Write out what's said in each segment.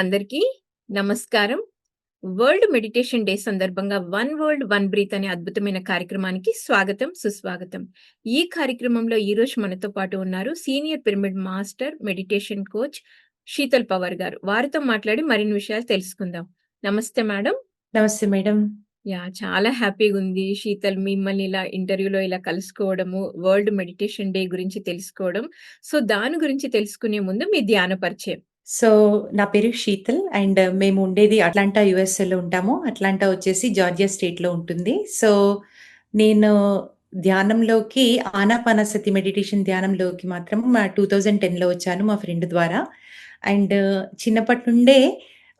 అందరికీ నమస్కారం. World meditation day సందర్భంగా 'వన్ వరల్డ్ వన్ బ్రీత్' అనే అద్భుతమైన కార్యక్రమానికి స్వాగతం, సుస్వాగతం. ఈ కార్యక్రమంలో ఈరోజు మనతో పాటు ఉన్నారు senior pyramid master, meditation coach Sheetal Pawar garu. వారితో మాట్లాడి మరిన్ని విషయాలు తెలుసుకుందాం. నమస్తే మేడం. నమస్తే మేడం. యాహ్! చాలా హ్యాపీగుంది. శీతల్ మిమ్మల్ని ఇలా ఇంటర్వ్యూలో ఇలా కలుసుకోవడము, వరల్డ్ మెడిటేషన్ డే గురించి తెలుసుకోవడం. సో, దాని గురించి తెలుసుకునే ముందు మీ ధ్యాన పరిచయం. సో, నా పేరు శీతల్ అండ్ మేము ఉండేది అట్లాంటా యూఎస్ఏలో ఉంటాము. అట్లాంటా వచ్చేసి జార్జియా స్టేట్‌లో ఉంటుంది. సో, నేను ధ్యానంలోకి ఆనాపానసతి మెడిటేషన్ ధ్యానంలోకి మాత్రం 2010లో వచ్చాను మా ఫ్రెండ్ ద్వారా. అండ్ చిన్నప్పటి నుండే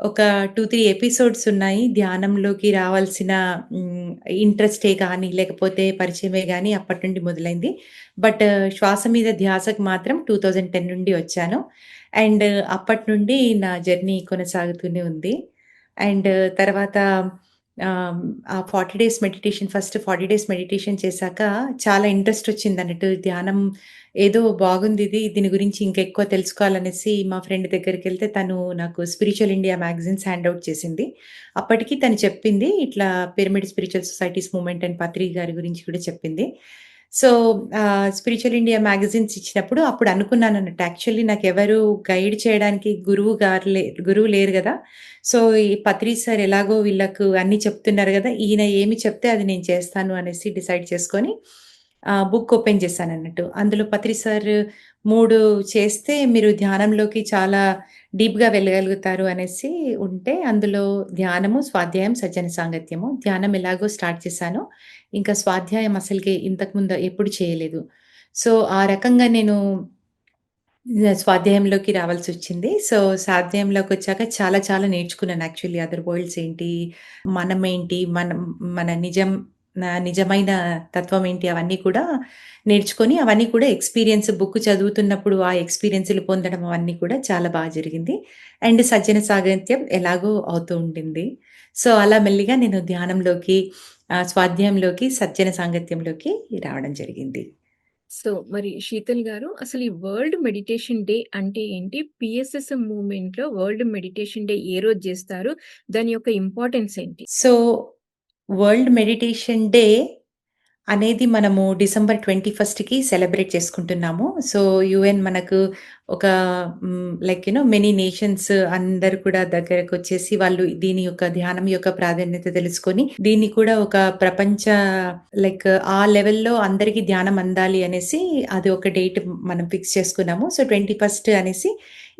ఒక 2, 3 ఎపిసోడ్స్ ఉన్నాయి. ధ్యానంలోకి రావాల్సిన హ్మ్, ఇంట్రెస్టే కానీ, లేకపోతే పరిచయమే గానీ అప్పటి నుండి మొదలైంది. బట్ శ్వాస మీద ధ్యాసకు మాత్రం 2010 నుండి వచ్చాను. అండ్ అప్పటి నుండి నా జర్నీ కొనసాగుతూనే ఉంది. అండ్ తర్వాత ఆ 40 days meditation first 40 days meditation చేశాక చాలా ఇంట్రెస్ట్ వచ్చింది అన్నట్టు ధ్యానం ఏదో బాగుంది ఇది దీని గురించి ఇంకెక్కువ తెలుసుకోవాలనేసి మా ఫ్రెండ్ దగ్గరికి వెళ్తే తను నాకు spiritual India magazines hand out చేసింది. అప్పటికి తను చెప్పింది ఇట్లా pyramid spiritual societies movement and పత్రిక గారి గురించి కూడా చెప్పింది. సో, ఆహ్, స్పిరిచ్యువల్ ఇండియా మ్యాగజైన్స్ ఇచ్చినప్పుడు అప్పుడు అనుకున్నానన్నట్టు. యాక్చువల్లీ నాకెవరు గైడ్ చేయడానికి గురువు గారు లే గురువు లేరు గదా! సో, ఈ పత్రి సార్ ఎలాగో వీళ్ళకు అన్నీ చెప్తున్నారు గదా! ఈయన ఏమి చెప్తే అది నేను చేస్తాను అనేసి డిసైడ్ చేసుకొని బుక్ ఓపెన్ చేశాను అన్నట్టు అందులో పత్రి సార్ మూడు చేస్తే మీరు ధ్యానంలోకి చాలా డీప్‌గా వెళ్ళగలుగుతారు అనేసి ఉంటే అందులో ధ్యానము, స్వాధ్యాయం, సజ్జన సాంగత్యము. ధ్యానం ఎలాగో స్టార్ట్ చేశాను ఇంకా స్వాధ్యాయం అసలుకి ఇంతకుముందు ఎప్పుడు చేయలేదు. సో, ఆ రకంగా నేను స్వాధ్యాయంలోకి రావాల్సి వచ్చింది సో, స్వాధ్యాయంలోకి వచ్చాక చాలా చాలా నేర్చుకున్నాను యాక్చువల్లీ అదర్ వరల్డ్స్ ఏంటి, మనమేంటి, మనం మన నిజం నా నిజమైన తత్వం ఏంటి అవన్నీ కూడా నేర్చుకొని అవన్నీ కూడా ఎక్స్‌పీరియన్స్ బుక్ చదువుతున్నప్పుడు ఆ ఎక్స్‌పీరియన్స్‌లు పొందడం అవన్నీ కూడా చాలా బాగా జరిగింది. అండ్ సజ్జన సాంగత్యం ఎలాగో అవుతూ ఉండింది. సో, అలా మెల్లిగా నేను ధ్యానంలోకి స్వాధ్యాయంలోకి, సజ్జన సాంగత్యంలోకి రావడం జరిగింది. సో, మరి శీతల్ గారు అసలు ఈ వరల్డ్ మెడిటేషన్ డే అంటే ఏంటి? పీఎస్ఎస్ఎం మూవ్‌మెంట్‌లో వరల్డ్ మెడిటేషన్ డే ఏ రోజు జేస్తారు? దాని యొక్క ఇంపార్టెన్స్ ఏంటి? సో, వరల్డ్ మెడిటేషన్ డే అనేది మనము డిసెంబర్ 21కి సెలబ్రేట్ చేసుకుంటున్నాము. సో, యుఎన్ మనకు ఒక like you know many nations అందరు కూడా దగ్గరకు వచ్చేసి వాళ్ళు దీని యొక్క ధ్యానం యొక్క ప్రాధాన్యత తెలుసుకొని, దీన్ని కూడా ఒక ప్రపంచ లైక్ ఆ లెవెల్‌లో అందరికీ ధ్యానం అందాలి అనేసి అది ఒక డేట్ మనం ఫిక్స్ చేసుకున్నాము. సో, 21 అనేసి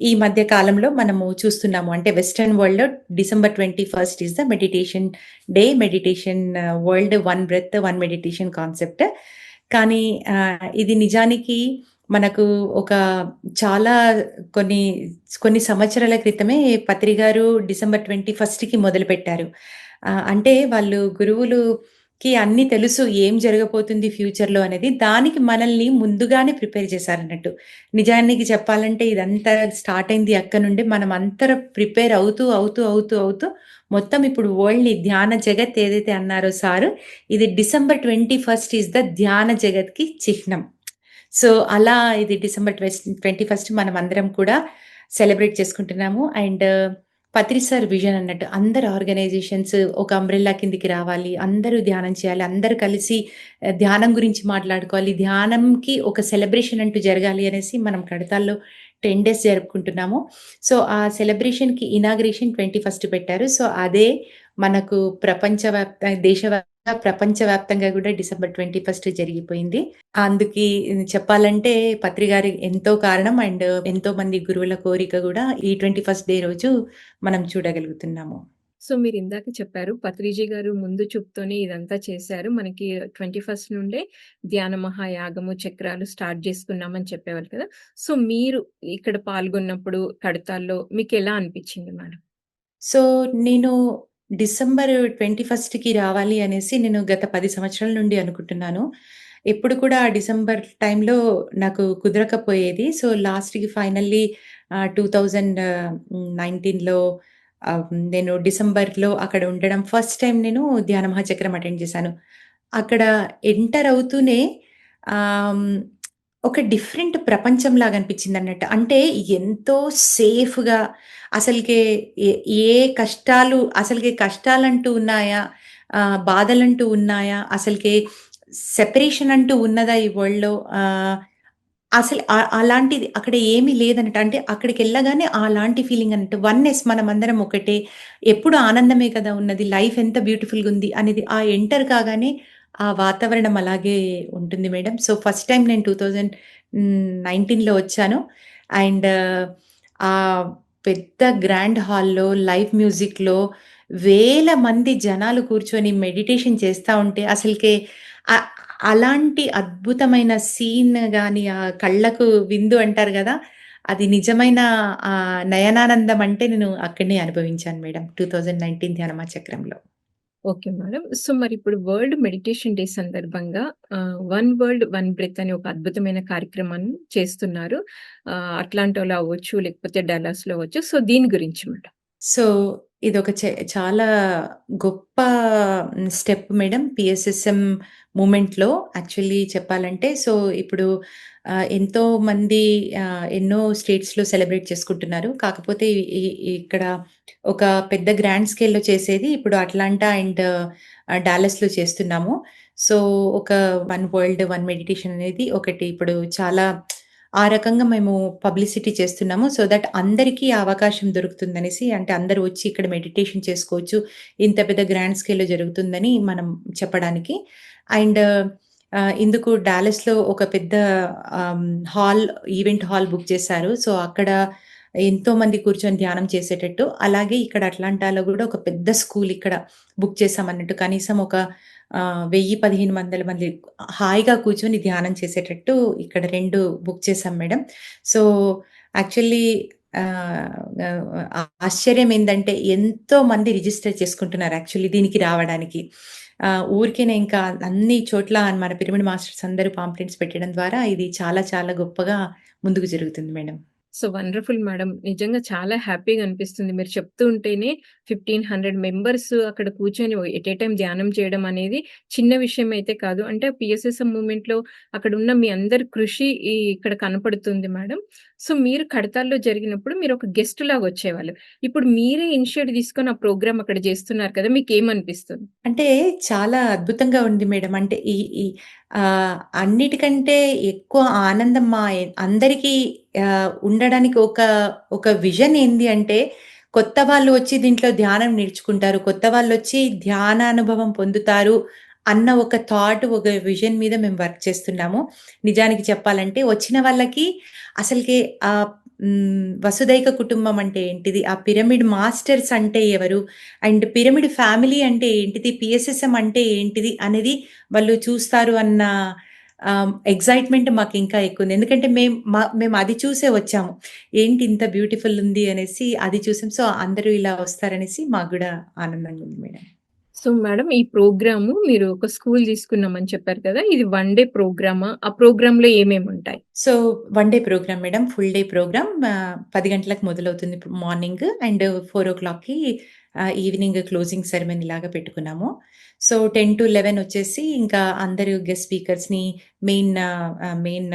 ఈ మధ్య కాలంలో మనము చూస్తున్నాము. అంటే వెస్టర్న్ వరల్డ్‌లో December 21 is the meditation day. Meditation world one breath, one meditation concept. కానీ uh, ఇది నిజానికి మనకు ఒక చాలా కొన్ని, కొన్ని సంవత్సరాల క్రితమే పత్రి గారు డిసెంబర్ 21కి మొదలుపెట్టారు. అంటే వాళ్ళు గురువులుకి అన్ని తెలుసు ఏం జరగబోతుంది ఫ్యూచర్‌లో అనేది. దానికి మనల్ని ముందుగానే ప్రిపేర్ చేశారన్నట్టు. నిజానికి చెప్పాలంటే ఇదంతా స్టార్ట్ అయింది అక్కడి నుండి. మనం అంతా ప్రిపేర్ అవుతూ, అవుతూ, అవుతూ, అవుతూ మొత్తం ఇప్పుడు వరల్డ్‌ని ధ్యాన జగత్ ఏదైతే అన్నారో సారు, ఇది డిసెంబర్ 21 ఈస్ ద ధ్యాన జగత్‌కి చిహ్నం. సో, అలా ఇది డిసెంబర్ ట్వంటీ ఫస్ట్ మనం అందరం కూడా సెలబ్రేట్ చేసుకుంటున్నాము. అండ్ పత్రి సార్ విజన్ అన్నట్టు అందరు ఆర్గనైజేషన్స్ ఒక అంబ్రెల్లా కిందికి రావాలి. అందరూ ధ్యానం చేయాలి. అందరూ కలిసి ధ్యానం గురించి మాట్లాడుకోవాలి. ధ్యానంకి ఒక సెలబ్రేషన్ అంటూ జరగాలి అనేసి మనం కడతాల్లో 10 డేస్ జరుపుకుంటున్నాము. సో, ఆ సెలబ్రేషన్‌కి ఇనాగ్రేషన్ 21 పెట్టారు. సో, అదే మనకు ప్రపంచవ్యాప్త దేశవ్యాప్త ప్రపంచవ్యాప్తంగా కూడా డిసెంబర్ 21 జరిగిపోయింది. అందుకి చెప్పాలంటే పత్రి గారి ఎంతో కారణం అండ్ ఎంతో మంది గురువుల కోరిక గూడా ఈ 21 డే రోజు మనం చూడగలుగుతున్నాము. సో, మీరిందాక చెప్పారు పత్రిజీ గారు ముందు చూపుతోనే ఇదంతా చేశారు. మనకి 21 నుండే ధ్యాన మహాయాగము, చక్రాలు స్టార్ట్ జేసుకున్నామని చెప్పేవాళ్ళు కదా! సో, మీరు ఇక్కడ పాల్గొన్నప్పుడు కడతాల్లో మీకెలా అనిపిచ్చింది మేడం? సో, నేను డిసెంబర్ 21కి రావాలి అనేసి నేను గత పది సంవత్సరాల నుండి అనుకుంటున్నాను. ఎప్పుడు కూడా డిసెంబర్ టైంలో నాకు కుదరకపోయేది. సో, లాస్ట్‌కి ఫైనల్లీ టూ థౌజండ్ నైన్టీన్లో నేను డిసెంబర్‌లో అక్కడ ఉండడం ఫస్ట్ టైం నేను ధ్యాన మహాచక్రం అటెండ్ చేశాను. అక్కడ ఎంటర్ అవుతూనే ఒక డిఫరెంట్ ప్రపంచంలాగా అనిపించింది అన్నట్టు అంటే ఎంతో సేఫ్‌గా అసలుకే ఏ ఏ కష్టాలు అసలుకే కష్టాలంటూ ఉన్నాయా? ఆహ్, బాధలంటూ ఉన్నాయా? అసలుకే సెపరేషన్ అంటూ ఉన్నదా ఈ వరల్డ్‌లో? ఆహ్, అసలు అ అలాంటిది అక్కడ ఏమీ లేదన్నట్టు. అంటే అక్కడికెళ్ళగానే అలాంటి ఫీలింగ్ అన్నట్టు. వన్నెస్ మనమందరం ఒకటే. ఎప్పుడు ఆనందమే కదా ఉన్నది. లైఫ్ ఎంత బ్యూటిఫుల్‌గుంది అనేది ఆ ఎంటర్ కాగానే ఆ వాతావరణం అలాగే ఉంటుంది మేడం. సో, ఫస్ట్ టైం నేను 2019లో వచ్చాను. అండ్ ఆ పెద్ద గ్రాండ్ హాల్‌లో లైవ్ మ్యూజిక్‌లో వేల మంది జనాలు కూర్చొని మెడిటేషన్ చేస్తూ ఉంటే అసలుకే అలాంటి అద్భుతమైన సీన్ కానీ ఆ కళ్ళకు విందు అంటారు కదా అది నిజమైన నయనానందం అంటే నేను అక్కడనే అనుభవించాను మేడం. 2019 ధ్యానమా చక్రంలో. Okay madam. సో, మరి ఇప్పుడు వరల్డ్ మెడిటేషన్ డే సందర్భంగా వన్ వరల్డ్ వన్ బ్రెత్ అనే ఒక అద్భుతమైన కార్యక్రమాన్ని చేస్తున్నారు. అట్లాంటోలో అవ్వచ్చు, లేకపోతే డల్లాస్‌లో అవ్వచ్చు. సో, దీని గురించి మేడం. సో, ఇదొక చే చాలా గొప్ప స్టెప్ మేడం. పిఎస్ఎస్ఎం మూమెంట్లో యాక్చువల్లీ చెప్పాలంటే సో, ఇప్పుడు ఎంతో మంది ఎన్నో స్టేట్స్‌లో సెలబ్రేట్ చేసుకుంటున్నారు. కాకపోతే ఇక్కడ ఒక పెద్ద గ్రాండ్ స్కేల్‌లో చేసేది ఇప్పుడు అట్లాంటా అండ్ డాలస్‌లో చేస్తున్నాము. సో, ఒక వన్ వరల్డ్ వన్ మెడిటేషన్ అనేది ఒకటి ఇప్పుడు చాలా ఆ రకంగా మేము పబ్లిసిటీ చేస్తున్నాము. సో దట్ అందరికీ అవకాశం దొరుకుతుందనేసి అంటే అందరూ వచ్చి ఇక్కడ మెడిటేషన్ చేసుకోవచ్చు. ఇంత పెద్ద గ్రాండ్ స్కేల్‌లో జరుగుతుందని మనం చెప్పడానికి. అండ్ ఇందుకు డాలస్‌లో ఒక పెద్ద హాల్ ఈవెంట్ హాల్ బుక్ చేశారు. సో, అక్కడ ఎంతోమంది కూర్చొని ధ్యానం చేసేటట్టు. అలాగే ఇక్కడ అట్లాంటాలో కూడా ఒక పెద్ద స్కూల్ ఇక్కడ బుక్ చేసామన్నట్టు కనీసం ఒక వెయ్యి పదిహేను వందల మంది హాయిగా కూర్చొని ధ్యానం చేసేటట్టు ఇక్కడ రెండు బుక్ చేసాం మేడం. సో, యాక్చువల్లీ ఆశ్చర్యం ఏంటంటే ఎంతో మంది రిజిస్టర్ చేసుకుంటున్నారు యాక్చువల్లీ దీనికి రావడానికి. ఊరికే ఊరికేనే ఇంకా అన్ని చోట్ల మన పిరమిడ్ మాస్టర్స్ అందరూ పాంప్లెంట్స్ పెట్టడం ద్వారా ఇది చాలా చాలా గొప్పగా ముందుకు జరుగుతుంది మేడం. So, wonderful madam. నిజంగా చాలా హ్యాపీగా అనిపిస్తుంది. మీరు చెప్తూ ఉంటేనే 1500 మెంబర్స్ అక్కడ కూర్చొని ఎట్ ఏ టైం ధ్యానం చేయడం అనేది చిన్న విషయం అయితే కాదు. అంటే పిఎస్సెస్ మూమెంట్లో అక్కడ ఉన్న మీ అందరి కృషి ఇక్కడ కనపడుతుంది మేడం. సో, మీరు కడతాల్లో జరిగినప్పుడు మీరు ఒక గెస్ట్ లాగా వచ్చేవాళ్ళు. ఇప్పుడు మీరే ఇనిషియేట్ తీసుకొని ఆ ప్రోగ్రామ్ అక్కడ చేస్తున్నారు కదా! మీకు ఏమనిపిస్తుంది అంటే చాలా అద్భుతంగా ఉంది మేడం. అంటే ఈ ఈ ఆహ్, అన్నిటికంటే ఎక్కువ ఆనందం మా అందరికీ ఆహ్, ఉండడానికి ఒక ఒక విజన్ ఏంది అంటే కొత్త వాళ్ళు వచ్చి దీంట్లో ధ్యానం నేర్చుకుంటారు. కొత్త వాళ్ళొచ్చి ధ్యానానుభవం పొందుతారు అన్న ఒక థాట్, ఒక విజన్ మీద మేము వర్క్ చేస్తున్నాము. నిజానికి చెప్పాలంటే వచ్చిన వాళ్ళకి అసలకి ఆహ్, వసుదైక కుటుంబం అంటే ఏంటిది? ఆ పిరమిడ్ మాస్టర్స్ అంటే ఎవరు? అండ్ పిరమిడ్ ఫ్యామిలీ అంటే ఏంటిది? పిఎస్ఎస్ఎం అంటే ఏంటిది? అనేది వాళ్ళు చూస్తారు అన్న ఎగ్జైట్మెంట్ మాకు ఇంకా ఎక్కువ ఉంది ఎందుకంటే మేము మా మేము అది చూసే వచ్చాము. ఏంటి ఇంత బ్యూటిఫుల్ ఉంది అనేసి అది చూసాం. సో, అందరూ ఇలా వస్తారనేసి మాకు కూడా ఆనందంగా ఉంది మేడం. సో, మేడం ఈ ప్రోగ్రాము మీరు ఒక స్కూల్ తీసుకున్నామని చెప్పారు కదా! ఇది వన్ డే ప్రోగ్రామా? ఆ ప్రోగ్రాంలో ఏమేమి ఉంటాయి so, one day programme madam. Full day programme పది గంటలకు మొదలవుతుంది మార్నింగ్ అండ్ ఫోర్ ఓ క్లాక్కి ఈవినింగ్ క్లోజింగ్ సెరమనీ లాగా పెట్టుకున్నాము. సో, 10-11 వచ్చేసి ఇంకా అందరూ గెస్ట్ స్పీకర్స్‌ని మెయిన్ మెయిన్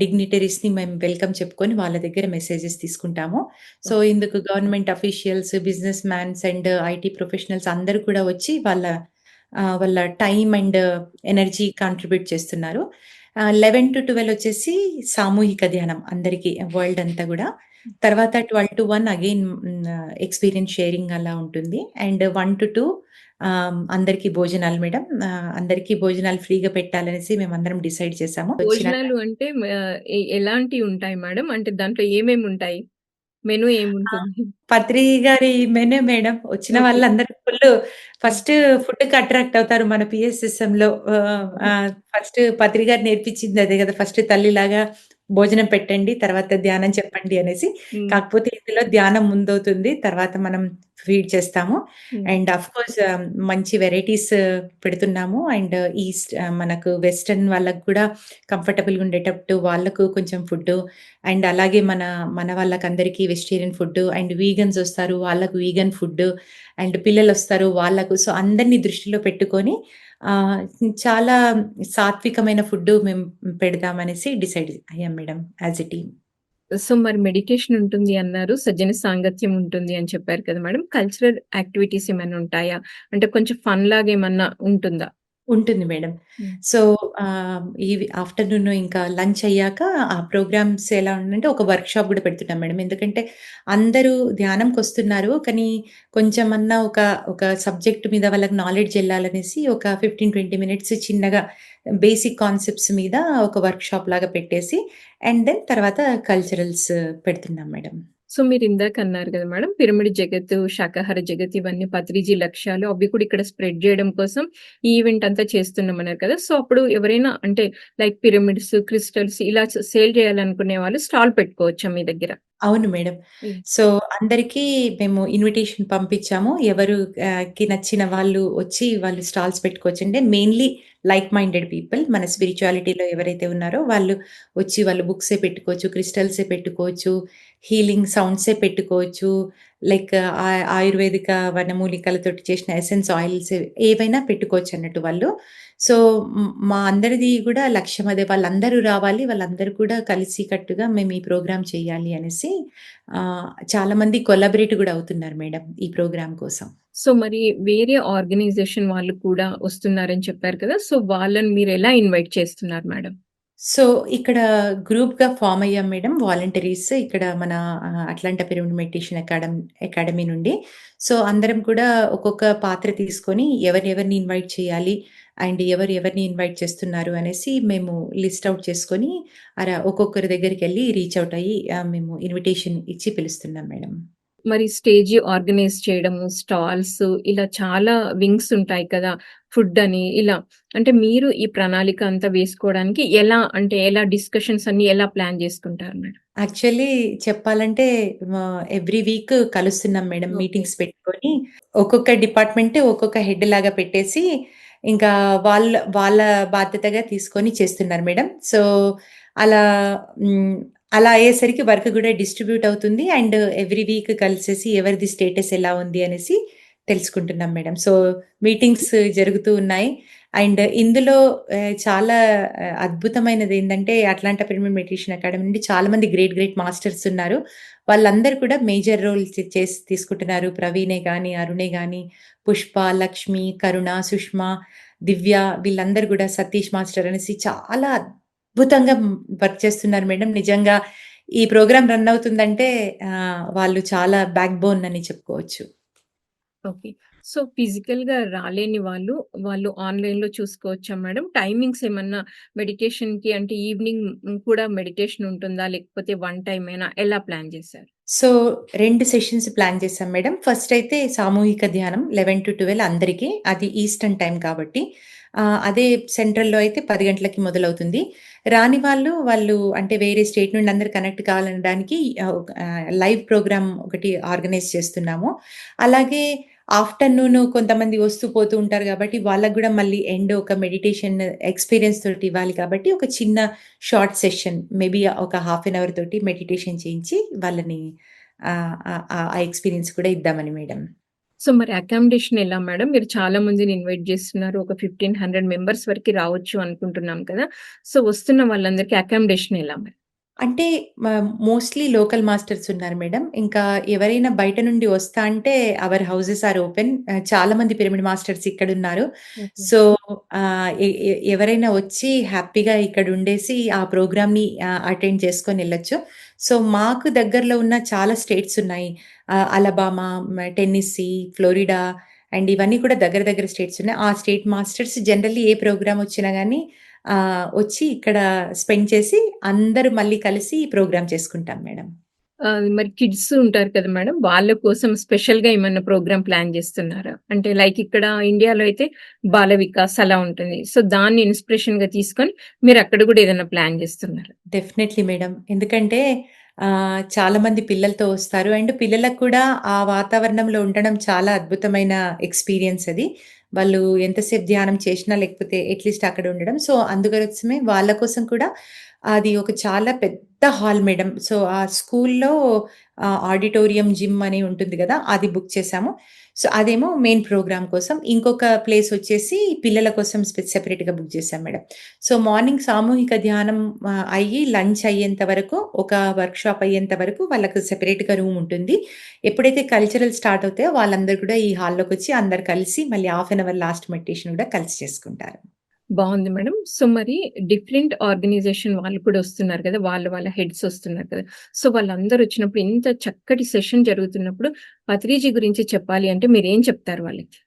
డిగ్నిటరీస్‌ని మేము వెల్కమ్ చెప్పుకొని వాళ్ళ దగ్గర మెసేజెస్ తీసుకుంటాము. సో, ఇందుకు government officials, business mans and IT professionals అందరూ కూడా వచ్చి వాళ్ళ వాళ్ళ టైమ్ అండ్ ఎనర్జీ కాంట్రిబ్యూట్ చేస్తున్నారు. ఆహ్, 11-12 వచ్చేసి సామూహిక ధ్యానం అందరికి వరల్డ్ అంతా గూడా. తర్వాత 12-1 అగైన్ హ్మ్, ఎక్స్‌పీరియన్స్ షేరింగ్ అలా ఉంటుంది. అండ్ 1-2 ఆహ్, అందరికి భోజనాలు మేడం. అందరికీ భోజనాలు ఫ్రీగా పెట్టాలనేసి మేమందరం డిసైడ్ చేసాము. భోజనాలు అంటే ఎలాంటివి ఉంటాయి మేడం? అంటే దాంట్లో ఏమేముంటాయి? మెను ఆ! ఏముంటుంది? పత్రి గారి మెను మేడం. వచ్చిన. వాళ్ళందరూ హ్మ్. ఫస్ట్ ఫుడ్‌కి అట్రాక్ట్ అవుతారు మన పీఎస్ఎస్ఎంలో. ఆహ్, ఆహ్, ఫస్ట్ పత్రి గారు నేర్పించింది అదే గదా! ఫస్ట్ తల్లిలాగా భోజనం పెట్టండి. తర్వాత ధ్యానం చెప్పండి అనేసి. కాకపోతే ఇందులో ధ్యానం ముందవుతుంది. తర్వాత మనం ఫీడ్ చేస్తాము. అండ్ ఆఫ్‌కోర్స్ ఆహ్, మంచి వెరైటీస్ పెడుతున్నాము. అండ్ ఈస్ట్ మనకు వెస్టర్న్ వాళ్ళకి కూడా కంఫర్టబుల్‌గా ఉండేటట్టు వాళ్ళకు కొంచెం ఫుడ్డు అండ్ అలాగే మన మన వాళ్ళకందరికీ వెజిటేరియన్ ఫుడ్డు అండ్ వీగన్స్ ఒస్తారు. వాళ్ళకు వీగన్ ఫుడ్డు అండ్ పిల్లలొస్తారు వాళ్ళకు. సో, అందరిని దృష్టిలో పెట్టుకొని చాలా సాత్వికమైన ఫుడ్ మేము పెడదామనేసి డిసైడ్ అయ్యాం madam as a team. So, మరి మెడిటేషన్ ఉంటుంది అన్నారు. సజ్జన సాంగత్యం ఉంటుంది అని చెప్పారు కదా మేడం. కల్చరల్ యాక్టివిటీస్ ఏమైనా ఉంటాయా? అంటే కొంచెం ఫన్ లాగా ఏమన్నా ఉంటుందా? ఉంటుంది మేడం. హ్మ్. సో, ఆహ్, ఈవి ఆఫ్టర్‌నూన్ ఇంకా లంచ్ అయ్యాక ఆ ప్రోగ్రామ్స్ ఎలా ఉందంటే ఒక వర్క్‌షాప్ గూడా పెడుతున్నాం మేడం. ఎందుకంటే అందరూ ధ్యానంకొస్తున్నారు. కానీ కొంచెమన్నా ఒక ఒక సబ్జెక్ట్ మీద వాళ్ళకి నాలెడ్జ్ ఎళ్ళాలనేసి ఒక 15, 20 మినిట్స్ చిన్నగా బేసిక్ కాన్సెప్ట్స్ మీద ఒక వర్క్‌షాప్ లాగా పెట్టేసి అండ్ దెన్ తర్వాత కల్చరల్స్ పెడుతున్నాం మేడం. సో, మీరు ఇందాక అన్నారు కదా మేడం. పిరమిడ్ జగత్తు, శాకాహార జగత్ ఇవన్నీ పత్రిజీ లక్ష్యాలు అవి కూడా ఇక్కడ స్ప్రెడ్ చేయడం కోసం ఈ ఈవెంట్ అంతా చేస్తున్నామన్నారు కదా! సో, అప్పుడు ఎవరైనా అంటే లైక్ పిరమిడ్స్, క్రిస్టల్స్ ఇలా సేల్ చేయాలనుకునే వాళ్ళు స్టాల్ పెట్టుకోవచ్చా మీ దగ్గర? అవును మేడం. హ్మ్. సో, అందరికీ మేము ఇన్విటేషన్ పంపించాము. ఎవరు ఆహ్, కి నచ్చిన వాళ్ళు వచ్చి వాళ్ళు స్టాల్స్ పెట్టుకోవచ్చండి. మెయిన్‌లీ లైక్ మైండెడ్ పీపుల్ మన స్పిరిచువాలిటీలో ఎవరైతే ఉన్నారో వాళ్ళు వచ్చి వాళ్ళు బుక్సే పెట్టుకోవచ్చు, క్రిస్టల్సే పెట్టుకోవచ్చు, హీలింగ్ సౌండ్సే పెట్టుకోవచ్చు. లైక్ ఆ ఆయుర్వేదిక వనమూలికలతోటి చేసిన ఎసెన్స్ ఆయిల్స్ ఏవైనా పెట్టుకోవచ్చు అన్నట్టు వాళ్ళు. సో, మా అందరిది కూడా లక్ష్యం అదే. వాళ్ళందరూ రావాలి. వాళ్ళందరూ కూడా కలిసి కట్టుగా మేము ఈ ప్రోగ్రామ్ చేయాలి అనేసి చాలామంది కొలాబరేట్ కూడా అవుతున్నారు మేడం ఈ ప్రోగ్రామ్ కోసం. సో, మరి వేరే ఆర్గనైజేషన్ వాళ్ళు కూడా వస్తున్నారని చెప్పారు కదా! సో, వాళ్ళని మీరు ఎలా ఇన్వైట్ చేస్తున్నారు మేడం? సో, ఇక్కడ గ్రూప్‌గా ఫార్మ్ అయ్యాం మేడం. వాలంటీర్స్ ఇక్కడ మన ఆహ్, అట్లాంటా పిరమిడ్ మెడిటేషన్ అకాడమ్ అకాడమీ నుండి. సో, అందరం కూడా ఒక్కొక్క పాత్ర తీసుకొని ఎవరెవరిని ఇన్వైట్ చేయాలి అండ్ ఎవరు ఎవరిని ఇన్వైట్ చేస్తున్నారు అనేసి మేము లిస్ట్ ఔట్ చేసుకొని అలా ఒక్కొక్కరి దగ్గరికెళ్ళి రీచ్ ఔట్ అయ్యి ఆహ్, మేము ఇన్విటేషన్ ఇచ్చి పిలుస్తున్నాం మేడం. మరి స్టేజి ఆర్గనైజ్ చేయడము, స్టాల్స్ ఇలా చాలా వింగ్స్ ఉంటాయి కదా! ఫుడ్ అని ఇలా. అంటే మీరు ఈ ప్రణాళిక అంతా వేసుకోవడానికి ఎలా అంటే ఎలా డిస్కషన్స్ అన్నీ ఎలా ప్లాన్ చేసుకుంటారు మేడం? యాక్చువల్లీ చెప్పాలంటే ఎవ్రీ వీక్ కలుస్తున్నాం మేడం. మీటింగ్స్ పెట్టుకొని ఒక్కొక్క డిపార్ట్‌మెంట్ ఒక్కొక్క హెడ్ లాగా పెట్టేసి ఇంకా వాళ్ళ వాళ్ళ బాధ్యతగా తీసుకొని చేస్తున్నారు మేడం. సో, అలా అలా అయ్యేసరికి వర్క్ కూడా డిస్ట్రిబ్యూట్ అవుతుంది. అండ్ ఎవ్రీ వీక్ కలిసేసి ఎవరిది స్టేటస్ ఎలా ఉంది అనేసి తెలుసుకుంటున్నాం మేడం. సో, మీటింగ్స్ జరుగుతూ ఉన్నాయి. అండ్ ఇందులో చాలా అద్భుతమైనది ఏంటంటే అట్లాంటా పిరమిడ్ మెడిటేషన్ అకాడమీ నుండి చాలామంది గ్రేట్ గ్రేట్ మాస్టర్స్ ఉన్నారు. వాళ్ళందరూ కూడా మేజర్ రోల్ చేసి తీసుకుంటున్నారు. ప్రవీణే కానీ అరుణే కానీ పుష్ప, లక్ష్మి, కరుణ, సుష్మా, దివ్య వీళ్ళందరూ కూడా సతీష్ మాస్టర్ అనేసి చాలా అద్భుతంగా వర్క్ చేస్తున్నారు మేడం. నిజంగా ఈ ప్రోగ్రామ్ రన్ అవుతుందంటే వాళ్ళు చాలా బ్యాక్ బోన్ అని చెప్పుకోవచ్చు. ఓకే. సో, ఫిజికల్‌గా రాలేని వాళ్ళు, వాళ్ళు ఆన్‌లైన్‌లో చూసుకోవచ్చా మేడం? టైమింగ్స్ ఏమన్నా మెడిటేషన్‌కి అంటే ఈవినింగ్ కూడా మెడిటేషన్ ఉంటుందా? లేకపోతే వన్ టైమేనా? ఎలా ప్లాన్ చేశారు? సో, 2 సెషన్స్ ప్లాన్ చేశాం మేడం. ఫస్ట్ అయితే సామూహిక ధ్యానం 11-12 అందరికి. అది ఈస్టర్న్ టైమ్ కాబట్టి. అదే సెంట్రల్‌లో అయితే పది గంటలకి మొదలవుతుంది. రాని వాళ్ళు, వాళ్ళు అంటే వేరే స్టేట్ నుండి అందరు కనెక్ట్ కావాలనడానికి ఒక లైవ్ ప్రోగ్రామ్ ఒకటి ఆర్గనైజ్ చేస్తున్నాము. అలాగే ఆఫ్టర్‌నూన్ కొంతమంది వస్తూ పోతూ ఉంటారు కాబట్టి వాళ్ళకు కూడా మళ్ళీ ఎండ్ ఒక మెడిటేషన్ ఎక్స్‌పీరియన్స్ తోటి ఇవ్వాలి కాబట్టి ఒక చిన్న షార్ట్ సెషన్ మేబీ ఒక హాఫ్ ఎన్ అవర్ తోటి మెడిటేషన్ చేయించి వాళ్ళని ఆ ఎక్స్‌పీరియన్స్ కూడా ఇద్దామని మేడం. సో, మరి అకామిడేషన్ ఎలా మేడం? మీరు చాలా మందిని ఇన్వైట్ చేస్తున్నారు. ఒక 1500 మెంబర్స్ వరకి రావచ్చు అనుకుంటున్నాం కదా! సో, వస్తున్న వాళ్ళందరికీ అకామిడేషన్ ఎలా మరి? అంటే మోస్ట్‌లీ లోకల్ మాస్టర్స్ ఉన్నారు మేడం. ఇంకా ఎవరైనా బయట నుండి వస్తా అంటే అవర్ హౌసెస్ ఆర్ ఓపెన్. చాలా మంది పిరమిడ్ మాస్టర్స్ ఇక్కడున్నారు. ఓకే. సో, ఎవరైనా వచ్చి హ్యాపీగా ఇక్కడ ఉండేసి ఆ ప్రోగ్రామ్‌ని అటెండ్ చేసుకొని ఎళ్ళొచ్చు. సో, మాకు దగ్గరలో ఉన్న చాలా స్టేట్స్ ఉన్నాయి. అలబామా, మ టెన్నెస్సీ, ఫ్లోరిడా అండ్ ఇవన్నీ కూడా దగ్గర దగ్గర స్టేట్స్ ఉన్నాయి. ఆ స్టేట్ మాస్టర్స్ జనరల్లీ ఏ ప్రోగ్రామ్ వచ్చినా గానీ ఆహ్, వచ్చి ఇక్కడ స్పెండ్ చేసి అందరూ మళ్ళీ కలిసి ప్రోగ్రామ్ చేసుకుంటాం మేడం. మరి కిడ్స్ ఉంటారు కదా మేడం! వాళ్ళ కోసం స్పెషల్‌గా ఏమన్నా ప్రోగ్రామ్ ప్లాన్ చేస్తున్నారా? అంటే లైక్ ఇక్కడ ఇండియాలో అయితే బాల వికాస్ అలా ఉంటుంది. సో, దాన్ని ఇన్‌స్పిరేషన్‌గా తీసుకొని మీరు అక్కడ గూడా ఏదైనా ప్లాన్ చేస్తున్నారా? Definitely madam. ఎందుకంటే చాలా చాలామంది పిల్లలతో వస్తారు. అండ్ పిల్లలకు కూడా ఆ వాతావరణంలో ఉండడం చాలా అద్భుతమైన ఎక్స్‌పీరియన్స్ అది. వాళ్ళు ఎంతసేపు ధ్యానం చేసినా లేకపోతే అట్‌లీస్ట్ అక్కడ ఉండడం. సో, అందుకోసమే వాళ్ళ కోసం కూడా అది ఒక చాలా పెద్ద హాల్ మేడం. సో, ఆ స్కూల్‌లో ఆడిటోరియం, జిమ్ అని ఉంటుంది కదా అది బుక్ చేశాము. సో, అదేమో మెయిన్ ప్రోగ్రామ్ కోసం. ఇంకొక ప్లేస్ వచ్చేసి పిల్లల కోసం సెపరేట్‌గా బుక్ చేశాం మేడం. సో, మార్నింగ్ సామూహిక ధ్యానం అయ్యి లంచ్ అయ్యేంత వరకు ఒక వర్క్‌షాప్ అయ్యేంత వరకు వాళ్ళకి సెపరేట్‌గా రూమ్ ఉంటుంది. ఎప్పుడైతే కల్చరల్ స్టార్ట్ అవుతాయో వాళ్ళందరూ కూడా ఈ హాల్లోకి వచ్చి అందరు కలిసి మళ్ళీ half an hour last meditation కూడా కలిసి చేసుకుంటారు. బాగుంది మేడం. సో, మరి డిఫరెంట్ ఆర్గనైజేషన్ వాళ్ళు కూడా వస్తున్నారు కదా! వాళ్ళ వాళ్ళ హెడ్స్ వస్తున్నారు కదా! సో, వాళ్ళందరూ వచ్చినప్పుడు ఇంత చక్కటి సెషన్ జరుగుతున్నప్పుడు పత్రిజీ గురించి చెప్పాలి అంటే మీరేం చెప్తారు వాళ్ళకి?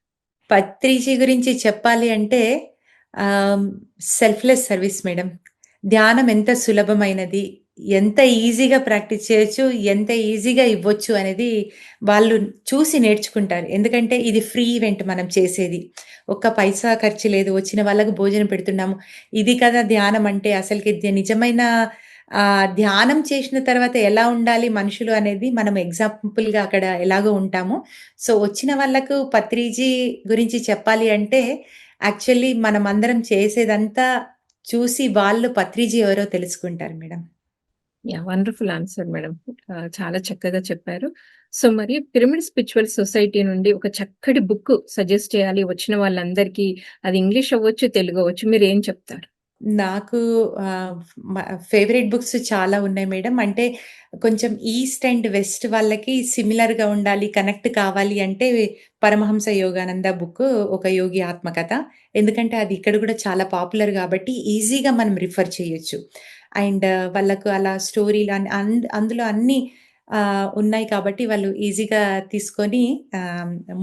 పత్రిజీ గురించి చెప్పాలి అంటే సెల్ఫ్‌లెస్ సర్వీస్ మేడం. ధ్యానం ఎంత సులభమైనది, ఎంత ఈజీగా ప్రాక్టీస్ చేయొచ్చు, ఎంత ఈజీగా ఇవ్వచ్చు అనేది వాళ్ళు చూసి నేర్చుకుంటారు. ఎందుకంటే ఇది ఫ్రీ ఈవెంట్ మనం చేసేది. ఒక్క పైసా ఖర్చు లేదు. వచ్చిన వాళ్ళకు భోజనం పెడుతున్నాము. ఇది కదా ధ్యానం అంటే అసలుకి నిజమైన ధ్యానం చేసిన తర్వాత ఎలా ఉండాలి మనుషులు అనేది మనం ఎగ్జాంపుల్‌గా అక్కడ ఎలాగో ఉంటాము సో, వచ్చిన వాళ్ళకు పత్రిజీ గురించి చెప్పాలి అంటే యాక్చువల్లీ మనం అందరం చేసేదంతా చూసి వాళ్ళు పత్రిజీ ఎవరో తెలుసుకుంటారు madam. Yeah wonderful answer madam. చాలా చక్కగా చెప్పారు. సో, మరి పిరమిడ్ స్పిరిచువల్ సొసైటీ నుండి ఒక చక్కటి బుక్ సజెస్ట్ చేయాలి వచ్చిన వాళ్ళందరికీ. అది ఇంగ్లీష్ అవ్వచ్చు, తెలుగు అవ్వచ్చు. మీరు ఏం చెప్తారు? నాకు ఆహ్, మ ఫేవరెట్ బుక్స్ చాలా ఉన్నాయి మేడం. అంటే కొంచెం ఈస్ట్ అండ్ వెస్ట్ వాళ్ళకి సిమిలర్‌గా ఉండాలి, కనెక్ట్ కావాలి అంటే పరమహంస యోగానంద బుక్ ఒక యోగి ఆత్మకథ. ఎందుకంటే అది ఇక్కడ కూడా చాలా పాపులర్ కాబట్టి ఈజీగా మనం రిఫర్ చేయొచ్చు. అండ్ వాళ్ళకు అలా స్టోరీలు అన్ అండ్ అందులో అన్నీ ఉన్నాయి కాబట్టి వాళ్ళు ఈజీగా తీసుకొని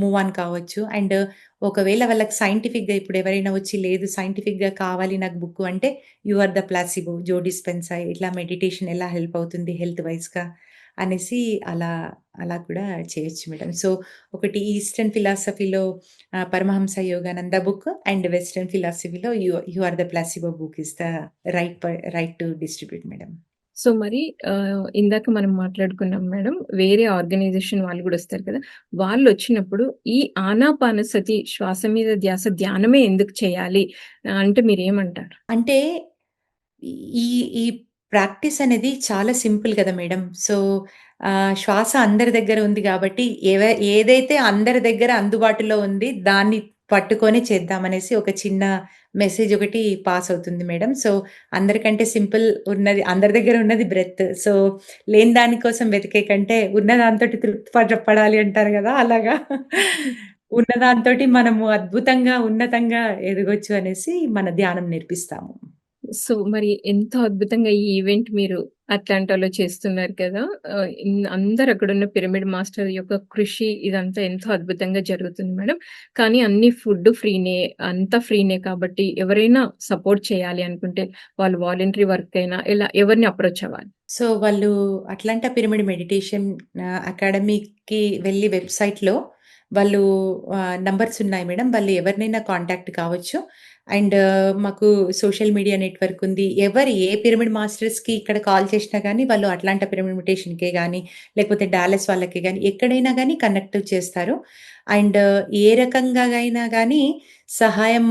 మూవ్ ఆన్ కావచ్చు. అండ్ ఒకవేళ వాళ్ళకి సైంటిఫిక్‌గా ఇప్పుడు ఎవరైనా వచ్చి లేదు సైంటిఫిక్‌గా కావాలి నాకు బుక్ అంటే you are the placebo' Joe Dispenza ఇట్లా మెడిటేషన్ ఎలా హెల్ప్ అవుతుంది హెల్త్ వైస్‌గా అనేసి అలా అలా కూడా చేయొచ్చు మేడం. సో, ఒకటి eastern ఫిలాసఫీలో Paramahansa Yogananda book and western ఫిలాసఫీలో you 'you are the placebo' book is the right ప right to distribute madam. So, మరి ఇందాక మనం మాట్లాడుకున్నాం మేడం. వేరే ఆర్గనైజేషన్ వాళ్ళు కూడా వస్తారు కదా! వాళ్ళు వచ్చినప్పుడు ఈ ఆనాపానసతి శ్వాస మీద ధ్యాస ధ్యానమే ఎందుకు చేయాలి? అంటే మీరేమంటారు? అంటే ఈ ఈ ప్రాక్టీస్ అనేది చాలా సింపుల్ కదా మేడం. సో, శ్వాస అందరి దగ్గర ఉంది కాబట్టి ఏవ ఏదైతే అందరి దగ్గర అందుబాటులో ఉంది దాన్ని పట్టుకొని చేద్దామనేసి ఒక చిన్న మెసేజ్ ఒకటి పాస్ అవుతుంది మేడం. సో, అందరికంటే సింపుల్ ఉన్నది అందరి దగ్గర ఉన్నది బ్రెత్. సో, లేని దాని కోసం వెతికే కంటే ఉన్న దాంతోటి తృప్తి పడ పడాలి అంటారు గదా! అలాగా ఉన్న దాంతోటి మనము అద్భుతంగా, ఉన్నతంగా ఎదగొచ్చు అనేసి మన ధ్యానం నేర్పిస్తాము. సో, మరి ఎంత అద్భుతంగా ఈ ఈవెంట్ మీరు అట్లాంటాలో చేస్తున్నారు కదా! అందరు అక్కడ ఉన్న అక్కడున్న పిరమిడ్ మాస్టర్ యొక్క కృషి ఇదంతా ఎంతో అద్భుతంగా జరుగుతుంది మేడం. కానీ అన్ని ఫుడ్ ఫ్రీనే, అంతా ఫ్రీనే కాబట్టి ఎవరైనా సపోర్ట్ చేయాలి అనుకుంటే వాళ్ళు వాలంటరీ వర్క్ అయినా ఇలా ఎవరిని అప్రోచ్ అవ్వాలి? సో, వాళ్ళు అట్లాంటా పిరమిడ్ మెడిటేషన్ అకాడమీకి వెళ్ళి వెబ్‌సైట్‌లో వాళ్ళు నంబర్స్ ఉన్నాయి మేడం. వాళ్ళు ఎవరినైనా కాంటాక్ట్ కావచ్చు. అండ్ మాకు సోషల్ మీడియా నెట్వర్క్ ఉంది. ఎవరు ఏ పిరమిడ్ మాస్టర్స్‌కి ఇక్కడ కాల్ చేసినా కానీ వాళ్ళు అట్లాంటా పిరమిడ్ కానీ లేకపోతే డాలస్ వాళ్ళకి కానీ ఎక్కడైనా కానీ కనెక్ట్ చేస్తారు. అండ్ ఏ రకంగా అయినా కానీ సహాయం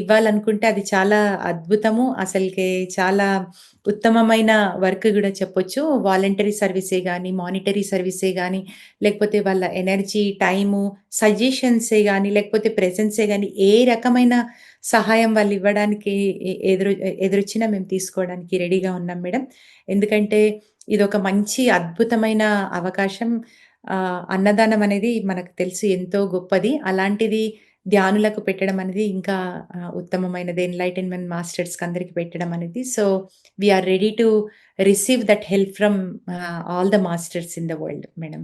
ఇవ్వాలనుకుంటే అది చాలా అద్భుతము. అసలుకి చాలా ఉత్తమమైన వర్క్ కూడా చెప్పొచ్చు. వాలంటరీ సర్వీసే కానీ మానిటరీ సర్వీసే కానీ లేకపోతే వాళ్ళ ఎనర్జీ, టైము, సజెషన్సే కానీ లేకపోతే ప్రెసెన్సే కానీ ఏ రకమైన సహాయం వాళ్ళు ఇవ్వడానికి ఎదురు ఎదురొచ్చినా మేము తీసుకోవడానికి రెడీగా ఉన్నాం మేడం. ఎందుకంటే ఇది ఒక మంచి అద్భుతమైన అవకాశం. అన్నదానం అనేది మనకు తెలుసు ఎంతో గొప్పది. అలాంటిది ధ్యానులకు పెట్టడం అనేది ఇంకా ఉత్తమమైనది. ఎన్‌లైటన్‌మెంట్ మాస్టర్స్‌కి అందరికి పెట్టడం అనేది. So, we are ready to receive that help from all the masters in the world madam.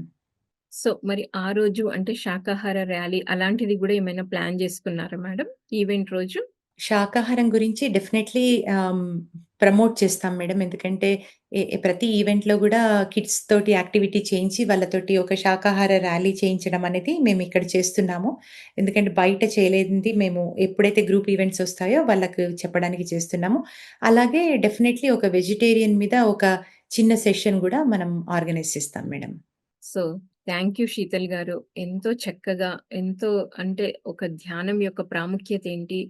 So, మరి ఆ రోజు అంటే శాకాహార ర్యాలీ అలాంటిది గూడా ఏమైనా ప్లాన్ జేసుకున్నారా మేడం ఈవెంట్ రోజు? శాకాహారం గురించి డెఫినెట్‌లీ ప్రమోట్ చేస్తాం మేడం. ఎందుకంటే ప్రతి ఈవెంట్‌లో గూడా కిడ్స్ తోటి యాక్టివిటీ చేయించి వాళ్ళతోటి ఒక శాకాహార ర్యాలీ చేయించడం అనేది మేమిక్కడ చేస్తున్నాము. ఎందుకంటే బయట చేయలేనిది మేము ఎప్పుడైతే గ్రూప్ ఈవెంట్స్ వస్తాయో వాళ్ళకు చెప్పడానికి చేస్తున్నాము. అలాగే డెఫినెట్‌లీ ఒక వెజిటేరియన్ మీద ఒక చిన్న సెషన్ గూడా మనం ఆర్గనైజ్ చేస్తాం madam. So, thank you Sheetal garu. ఎంతో చక్కగా, ఎంతో అంటే ఒక ధ్యానం యొక్క ప్రాముఖ్యత ఏంటి?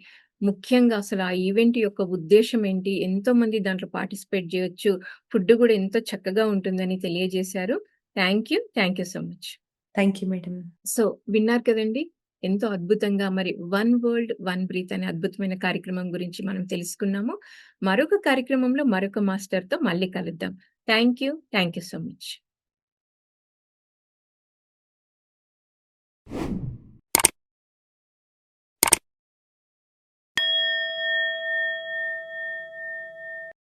ముఖ్యంగా అసలు ఆ ఈవెంట్ యొక్క ఉద్దేశ్యం ఏంటి? ఎంతోమంది దాంట్లో పార్టిసిపేట్ జేయొచ్చు. ఫుడ్ గూడా ఎంతో చక్కగా ఉంటుందని తెలియజేశారు. Thank you. Thank you so much. Thank you madam. So, విన్నారు కదండీ! ఎంతో అద్భుతంగా మరి వన్ వరల్డ్ వన్ బ్రీత్ అనే అద్భుతమైన కార్యక్రమం గురించి మనం తెలుసుకున్నాము. మరొక కార్యక్రమంలో మరొక మాస్టర్‌తో మళ్ళీ కలుద్దాం. Thank you. Thank you so much.